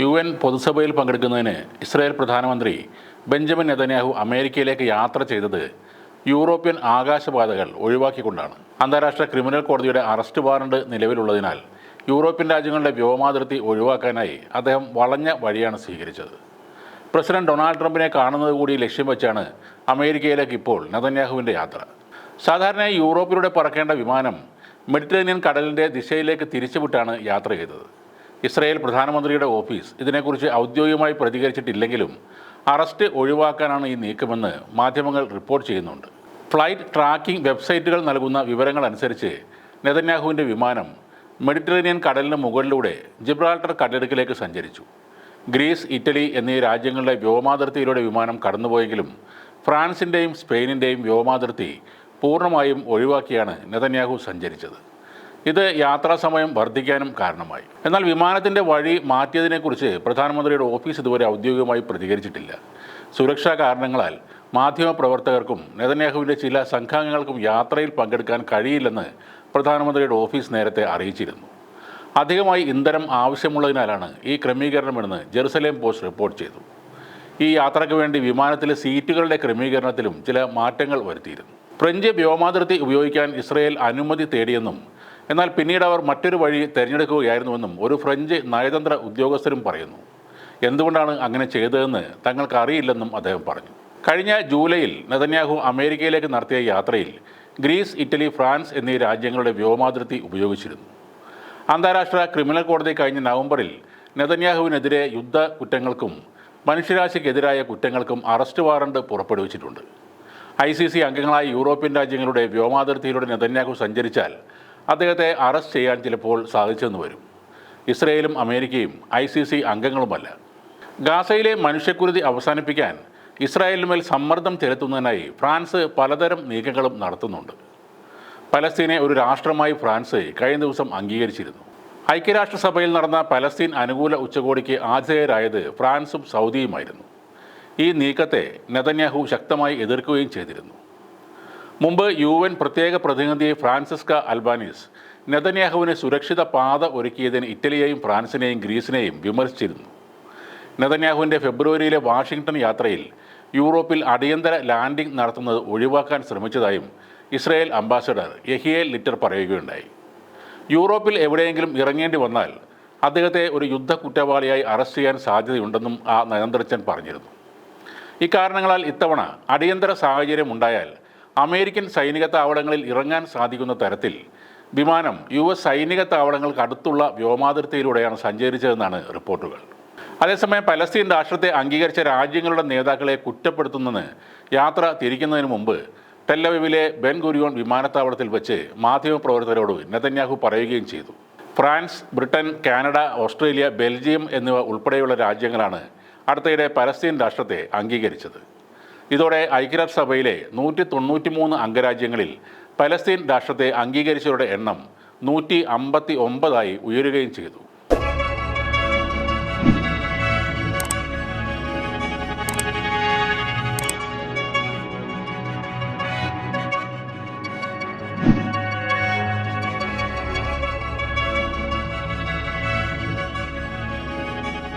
U N പൊതുസഭയിൽ പങ്കെടുക്കുന്നതിന് Israel പ്രധാനമന്ത്രി Benjamin Netanyahu അമേരിക്കയിലേക്ക് യാത്ര ചെയ്തത് യൂറോപ്യൻ ആകാശപാതകൾ ഒഴിവാക്കിക്കൊണ്ടാണ്. അന്താരാഷ്ട്ര ക്രിമിനൽ കോടതിയുടെ അറസ്റ്റ് വാറണ്ട് നിലവിലുള്ളതിനാൽ യൂറോപ്യൻ രാജ്യങ്ങളുടെ വ്യോമാതിർത്തി ഒഴിവാക്കാനായി അദ്ദേഹം വളഞ്ഞ വഴിയാണ് സ്വീകരിച്ചത്. പ്രസിഡന്റ് ഡൊണാൾഡ് ട്രംപിനെ കാണുന്നത് കൂടി ലക്ഷ്യം വെച്ചാണ് അമേരിക്കയിലേക്ക് ഇപ്പോൾ നെതന്യാഹുവിന്റെ യാത്ര. സാധാരണയായി യൂറോപ്പിലൂടെ പറക്കേണ്ട വിമാനം മെഡിറ്ററേനിയൻ കടലിന്റെ ദിശയിലേക്ക് തിരിച്ചുവിട്ടാണ് യാത്ര ചെയ്തത്. ഇസ്രായേൽ പ്രധാനമന്ത്രിയുടെ ഓഫീസ് ഇതിനെക്കുറിച്ച് ഔദ്യോഗികമായി പ്രതികരിച്ചിട്ടില്ലെങ്കിലും അറസ്റ്റ് ഒഴിവാക്കാനാണ് ഈ നീക്കമെന്ന് മാധ്യമങ്ങൾ റിപ്പോർട്ട് ചെയ്യുന്നുണ്ട്. ഫ്ലൈറ്റ് ട്രാക്കിംഗ് വെബ്സൈറ്റുകൾ നൽകുന്ന വിവരങ്ങൾ അനുസരിച്ച് നെതന്യാഹുവിന്റെ വിമാനം മെഡിറ്ററേനിയൻ കടലിന് മുകളിലൂടെ ജിബ്രാൾട്ടർ കടലിടുക്കിലേക്ക് സഞ്ചരിച്ചു. ഗ്രീസ് ഇറ്റലി എന്നീ രാജ്യങ്ങളുടെ വ്യോമാതിർത്തിയിലൂടെ വിമാനം കടന്നുപോയെങ്കിലും ഫ്രാൻസിന്റെയും സ്പെയിനിന്റെയും വ്യോമാതിർത്തി പൂർണമായും ഒഴിവാക്കിയാണ് നെതന്യാഹു സഞ്ചരിച്ചത്. ഇത് യാത്രാ സമയം വർദ്ധിക്കാനും കാരണമായി. എന്നാൽ വിമാനത്തിന്റെ വഴി മാറ്റിയതിനെക്കുറിച്ച് പ്രധാനമന്ത്രിയുടെ ഓഫീസ് ഇതുവരെ ഔദ്യോഗികമായി പ്രതികരിച്ചിട്ടില്ല. സുരക്ഷാ കാരണങ്ങളാൽ മാധ്യമപ്രവർത്തകർക്കും നെതന്യാഹുവിന്റെ ചില സംഘാംഗങ്ങൾക്കും യാത്രയിൽ പങ്കെടുക്കാൻ കഴിയില്ലെന്ന് പ്രധാനമന്ത്രിയുടെ ഓഫീസ് നേരത്തെ അറിയിച്ചിരുന്നു. അധികമായി ഇന്ധനം ആവശ്യമുള്ളതിനാലാണ് ഈ ക്രമീകരണമെന്ന് ജെറുസലേം പോസ്റ്റ് റിപ്പോർട്ട് ചെയ്തു. ഈ യാത്രയ്ക്ക് വേണ്ടി വിമാനത്തിലെ സീറ്റുകളുടെ ക്രമീകരണത്തിലും ചില മാറ്റങ്ങൾ വരുത്തിയിരുന്നു. ഫ്രഞ്ച് വ്യോമാതിർത്തി ഉപയോഗിക്കാൻ ഇസ്രയേൽ അനുമതി തേടിയെന്നും എന്നാൽ പിന്നീട് അവർ മറ്റൊരു വഴി തിരഞ്ഞെടുക്കുകയായിരുന്നുവെന്നും ഒരു ഫ്രഞ്ച് നയതന്ത്ര ഉദ്യോഗസ്ഥരും പറയുന്നു. എന്തുകൊണ്ടാണ് അങ്ങനെ ചെയ്തതെന്ന് തങ്ങൾക്ക് അറിയില്ലെന്നും അദ്ദേഹം പറഞ്ഞു. കഴിഞ്ഞ ജൂലൈയിൽ നെതന്യാഹു അമേരിക്കയിലേക്ക് നടത്തിയ യാത്രയിൽ ഗ്രീസ് ഇറ്റലി ഫ്രാൻസ് എന്നീ രാജ്യങ്ങളുടെ വ്യോമാതിർത്തി ഉപയോഗിച്ചിരുന്നു. അന്താരാഷ്ട്ര ക്രിമിനൽ കോടതി കഴിഞ്ഞ നവംബറിൽ നെതന്യാഹുവിനെതിരെ യുദ്ധ കുറ്റങ്ങൾക്കും മനുഷ്യരാശിക്കെതിരായ കുറ്റങ്ങൾക്കും അറസ്റ്റ് വാറണ്ട് പുറപ്പെടുവിച്ചിട്ടുണ്ട്. ഐ സി സി അംഗങ്ങളായ യൂറോപ്യൻ രാജ്യങ്ങളുടെ വ്യോമാതിർത്തിയിലൂടെ നെതന്യാഹു സഞ്ചരിച്ചാൽ അദ്ദേഹത്തെ അറസ്റ്റ് ചെയ്യാൻ ചിലപ്പോൾ സാധിച്ചെന്ന് വരും. ഇസ്രയേലും അമേരിക്കയും ഐ സി സി അംഗങ്ങളുമല്ല. ഗാസയിലെ മനുഷ്യക്കുരുതി അവസാനിപ്പിക്കാൻ ഇസ്രായേലിന്മേൽ സമ്മർദ്ദം ചെലുത്തുന്നതിനായി ഫ്രാൻസ് പലതരം നീക്കങ്ങളും നടത്തുന്നുണ്ട്. പലസ്തീനെ ഒരു രാഷ്ട്രമായി ഫ്രാൻസ് കഴിഞ്ഞ ദിവസം അംഗീകരിച്ചിരുന്നു. ഐക്യരാഷ്ട്രസഭയിൽ നടന്ന പലസ്തീൻ അനുകൂല ഉച്ചകോടിക്ക് ആതിഥേയരായത് ഫ്രാൻസും സൗദിയുമായിരുന്നു. ഈ നീക്കത്തെ നെതന്യാഹു ശക്തമായി എതിർക്കുകയും ചെയ്തിരുന്നു. മുമ്പ് യു എൻ പ്രത്യേക പ്രതിനിധി ഫ്രാൻസിസ്ക അൽബാനീസ് നെതന്യാഹുവിന് സുരക്ഷിത പാത ഒരുക്കിയതിന് ഇറ്റലിയെയും ഫ്രാൻസിനെയും ഗ്രീസിനെയും വിമർശിച്ചിരുന്നു. നെതന്യാഹുവിന്റെ ഫെബ്രുവരിയിലെ വാഷിംഗ്ടൺ യാത്രയിൽ യൂറോപ്പിൽ അടിയന്തര ലാൻഡിംഗ് നടത്തുന്നത് ഒഴിവാക്കാൻ ശ്രമിച്ചതായും ഇസ്രായേൽ അംബാസഡർ യഹിയേൽ ലിറ്റർ പറയുകയുണ്ടായി. യൂറോപ്പിൽ എവിടെയെങ്കിലും ഇറങ്ങേണ്ടി വന്നാൽ അദ്ദേഹത്തെ ഒരു യുദ്ധ കുറ്റവാളിയായി അറസ്റ്റ് ചെയ്യാൻ സാധ്യതയുണ്ടെന്നും ആ നയന്ത്രച്ചൻ പറഞ്ഞിരുന്നു. ഇക്കാരണങ്ങളാൽ ഇത്തവണ അടിയന്തര സാഹചര്യം ഉണ്ടായാൽ അമേരിക്കൻ സൈനിക താവളങ്ങളിൽ ഇറങ്ങാൻ സാധിക്കുന്ന തരത്തിൽ വിമാനം യു എസ് സൈനിക താവളങ്ങൾക്ക് അടുത്തുള്ള വ്യോമാതിർത്തിയിലൂടെയാണ് സഞ്ചരിച്ചതെന്നാണ് റിപ്പോർട്ടുകൾ. അതേസമയം പലസ്തീൻ രാഷ്ട്രത്തെ അംഗീകരിച്ച രാജ്യങ്ങളുടെ നേതാക്കളെ കുറ്റപ്പെടുത്തുന്നതിന് യാത്ര തിരിക്കുന്നതിന് മുമ്പ് ടെല്ലവിവിലെ ബെൻ ഗുരിയോൺ വിമാനത്താവളത്തിൽ വെച്ച് മാധ്യമപ്രവർത്തകരോട് നെതന്യാഹു പറയുകയും ചെയ്തു. France Britain Canada Australia Belgium എന്നിവ ഉൾപ്പെടെയുള്ള രാജ്യങ്ങളാണ് അടുത്തിടെ പലസ്തീൻ രാഷ്ട്രത്തെ അംഗീകരിച്ചത്. ഇതോടെ ഐക്യരാഷ്ട്രസഭയിലെ നൂറ്റി തൊണ്ണൂറ്റി മൂന്ന് അംഗരാജ്യങ്ങളിൽ പലസ്തീൻ രാഷ്ട്രത്തെ അംഗീകരിച്ചവരുടെ എണ്ണം നൂറ്റി അമ്പത്തി ഒമ്പതായി ഉയരുകയും ചെയ്തു.